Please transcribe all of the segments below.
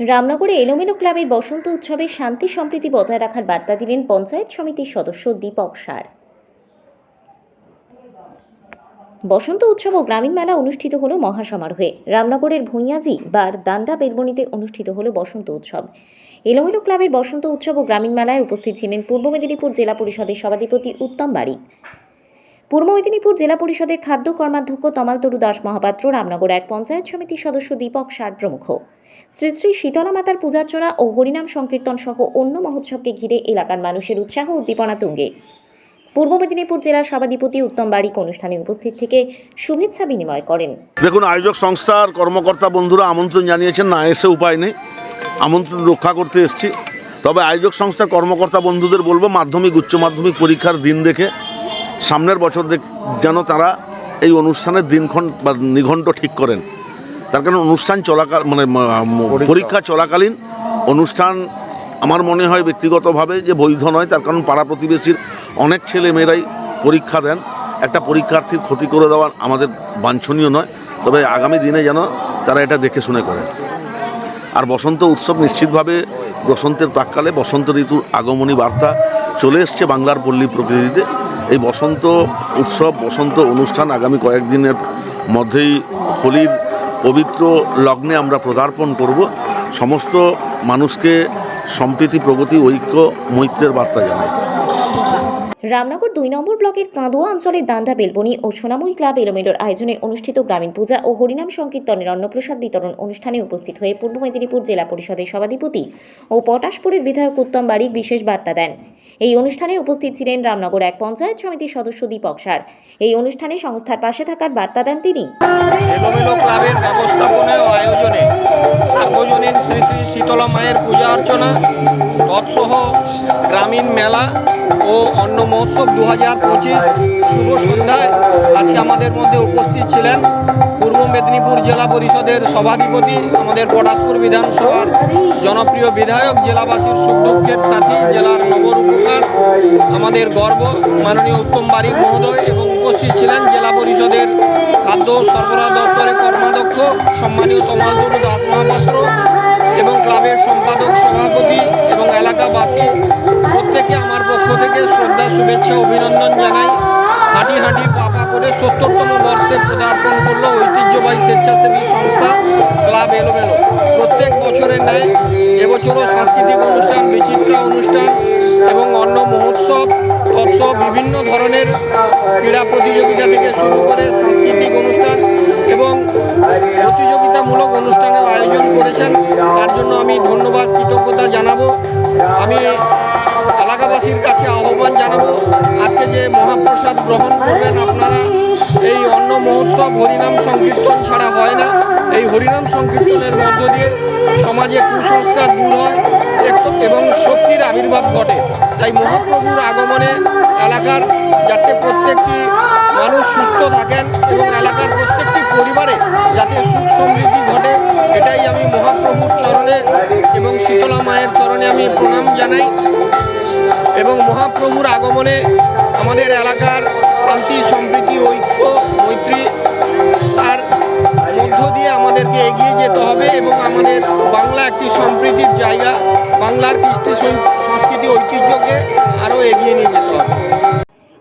রামনগরে এলোমেলো ক্লাবের বসন্ত উৎসবে শান্তি সম্প্রীতি বজায় রাখার বার্তা দিলেন পঞ্চায়েত সমিতির সদস্য দীপক সার। বসন্ত উৎসব ও গ্রামীণ মেলা অনুষ্ঠিত হলো মহাসমারোহে। রামনগরের ভূঁইয়াজি বার দান্ডা বেলবনিতে অনুষ্ঠিত হলো বসন্ত উৎসব। এলোমেলো ক্লাবের বসন্ত উৎসব ও গ্রামীণ মেলায় উপস্থিত ছিলেন পূর্ব মেদিনীপুর জেলা পরিষদের সভাধিপতি উত্তম বাড়ি পূর্ব মেদিনীপুর জেলা পরিষদের খাদ্য কর্মাধ্যক্ষ তমালতরু দাস মহাপাত্র, রামনগর এক পঞ্চায়েত সমিতির সদস্য দীপক সার প্রমুখ। শ্রী শ্রী শীতলা মাতার পূজার্চনা ও হরিনাম সংকীর্তন সহ অন্য মহোৎসবকে ঘিরে এলাকার মানুষের উৎসাহ উদ্দীপনা তুঙ্গে। পূর্ব মেদিনীপুর জেলার সভাধিপতি উত্তম বারিক অনুষ্ঠানে উপস্থিত থেকে শুভেচ্ছা বিনিময় করেন। দেখুন, আয়োজক সংস্থার কর্মকর্তা বন্ধুরা আমন্ত্রণ জানিয়েছেন, না এসে উপায় নেই। আমন্ত্রণ রক্ষা করতে এসেছি। তবে আয়োজক সংস্থার কর্মকর্তা বন্ধুদের বলব, মাধ্যমিক, উচ্চ মাধ্যমিক পরীক্ষার দিন দেখে সামনের বছর দেখ যেন তারা এই অনুষ্ঠানের দিনক্ষণ বা নিঘণ্ট ঠিক করেন। তার কারণ অনুষ্ঠান চলাকাল মানে পরীক্ষা। চলাকালীন অনুষ্ঠান আমার মনে হয় ব্যক্তিগতভাবে যে বৈধ নয় তার কারণ পাড়া প্রতিবেশীর অনেক ছেলে মেয়েরাই পরীক্ষা দেন। একটা পরীক্ষার্থীর ক্ষতি করে দেওয়া আমাদের বাঞ্ছনীয় নয় তবে আগামী দিনে যেন তারা এটা দেখে শুনে করেন। আর বসন্ত উৎসব নিশ্চিতভাবে বসন্তের প্রাককালে বসন্ত ঋতুর আগমনী বার্তা চলে এসছে বাংলার পল্লী প্রকৃতিতে। এই বসন্ত উৎসব, বসন্ত অনুষ্ঠান আগামী কয়েকদিনের মধ্যেই হোলির পবিত্র লগ্নে আমরা পদার্পণ করব। সমস্ত মানুষকে সম্প্রীতি, প্রগতি, ঐক্য, মৈত্রের বার্তা জানাই। রামনগর দুই নম্বর ব্লকের কাঁদুয়া অঞ্চলের দান্ডা বেলবনি ও সোনামুই ক্লাব এলোমেলোর আয়োজনে অনুষ্ঠিত গ্রামীণ পূজা ও হরিনাম সংকীর্তনের অন্নপ্রসাদ বিতরণ অনুষ্ঠানে উপস্থিত হয়ে পূর্ব মেদিনীপুর জেলা পরিষদের সভাধিপতি ও পটাশপুরের বিধায়ক উত্তম বারিক বিশেষ বার্তা দেন। এই অনুষ্ঠানে উপস্থিত ছিলেন রামনগর এক পঞ্চায়েত সমিতির সদস্য দীপক সার। এই অনুষ্ঠানে সংস্থার পাশে থাকার বার্তা দেন তিনি। ক্লাবের ব্যবস্থাপনায় ও আয়োজনে সার্বজনীন শ্রী শ্রী শীতলা মায়ের পূজা অর্চনা, তৎসহ গ্রামীণ মেলা ও অন্ন মহোৎসব দু হাজার পঁচিশ শুভ সন্ধ্যায় আজকে আমাদের মধ্যে উপস্থিত ছিলেন পূর্ব মেদিনীপুর জেলা পরিষদের সভাধিপতি, আমাদের পটাশপুর বিধানসভার জনপ্রিয় বিধায়ক, জেলাবাসীর সুখ দুঃখের সাথী, জেলার নগর উপকার আমাদের গর্ব, মাননীয় উত্তম বারিক মহোদয় এবং উপস্থিত ছিলেন জেলা পরিষদের খাদ্য সরবরাহ দপ্তরের কর্মাধ্যক্ষ সম্মানীয় তমালদুরু দাস মহাপাত্র এবং ক্লাবের সম্পাদক সভাপতি এবং এলাকাবাসী। প্রত্যেকে আমার পক্ষ থেকে শ্রদ্ধা, শুভেচ্ছা, অভিনন্দন জানাই। হাঁটি হাঁটি পাপা করে সত্তরতম বর্ষে পদার্পণ করল ঐতিহ্যবাহী স্বেচ্ছাসেবী সংস্থা ক্লাব এলোমেলো। প্রত্যেক বছরের ন্যায় এবছরও সাংস্কৃতিক অনুষ্ঠান, বিচিত্রা অনুষ্ঠান এবং অন্য মহোৎসব তৎসব বিভিন্ন ধরনের ক্রীড়া প্রতিযোগিতা থেকে শুরু করে সাংস্কৃতিক অনুষ্ঠান এবং প্রতিযোগিতামূলক অনুষ্ঠানের আয়োজন করেছেন। তার জন্য আমি ধন্যবাদ, কৃতজ্ঞতা জানাব। আমি এলাকাবাসীর কাছে আহ্বান জানাব, আজকে যে মহাপ্রসাদ গ্রহণ করবেন আপনারা মহোৎসব হরিনাম সংকীর্তন ছাড়া হয় না। এই হরিনাম সংকীর্তনের মধ্য দিয়ে সমাজে কুসংস্কার দূর হয় এবং শক্তির আবির্ভাব ঘটে। তাই মহাপ্রভুর আগমনে এলাকার যাতে প্রত্যেকটি মানুষ সুস্থ থাকেন এবং এলাকার প্রত্যেকটি পরিবারে যাতে সুখ সমৃদ্ধি ঘটে, এটাই আমি মহাপ্রভুর চরণে এবং শীতলা মায়ের চরণে আমি প্রণাম জানাই। এবং মহাপ্রভুর আগমনে আমাদের এলাকার শান্তি সম্প্রীতি ঐক্য বাংলার কৃষ্টি সংস্কৃতি ঐতিহ্যকে আরও এগিয়ে নিয়ে যেতে হবে।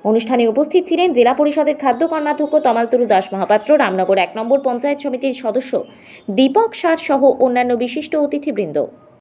অনুষ্ঠানে উপস্থিত ছিলেন জেলা পরিষদের খাদ্য কর্মাধ্যক্ষ তমালতরু দাস মহাপাত্র, রামনগর এক নম্বর পঞ্চায়েত সমিতির সদস্য দীপক সার সহ অন্যান্য বিশিষ্ট অতিথিবৃন্দ।